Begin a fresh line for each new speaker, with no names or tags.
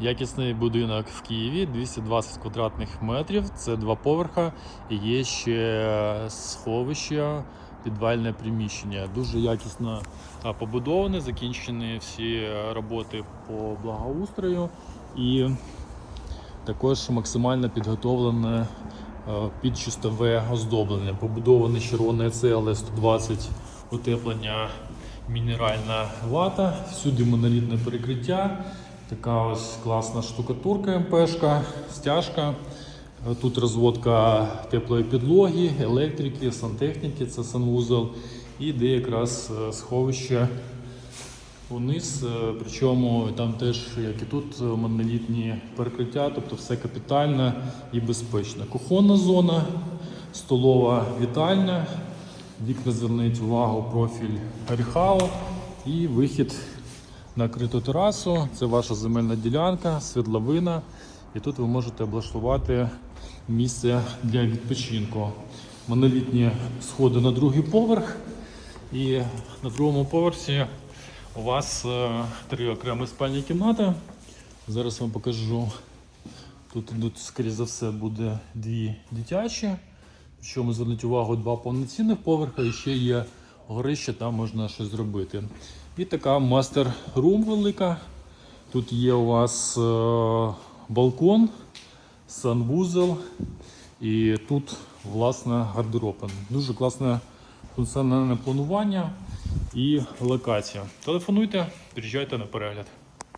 Якісний будинок в Києві 220 квадратних метрів. Це два поверха. І є ще сховище, підвальне приміщення. Дуже якісно побудоване, закінчені всі е, роботи по благоустрою і також максимально підготовлене е, під чистове оздоблення. Побудоване червоне цегле 120 утеплення мінеральна вата, всюди монолітне перекриття. Така ось класна штукатурка МПшка, стяжка. Тут розводка теплої підлоги, електрики, сантехніки, це санвузол. І де якраз е, сховище униз. е, Причому там теж, як і тут, е, монолітні перекриття, тобто все капітально і безпечно. Кухонна зона, столова вітальня. Вікна зверніть увагу, профіль Ріхау і вихід на криту терасу. Це ваша земельна ділянка, свердловина. І тут ви можете облаштувати місце для відпочинку. Монолітні сходи на другий поверх. І на другому поверсі у вас е, три окремі спальні кімнати. Зараз вам покажу. Тут ідуть, скоріше за все, буде дві дитячі. Що зверніть увагу, два повноцінних поверха і ще є горище, там можна щось зробити. І така мастер-рум велика. Тут є у вас е, балкон, санвузел і тут, власне, гардероб. Дуже класне функціональне планування і локація. Телефонуйте, приїжджайте на перегляд.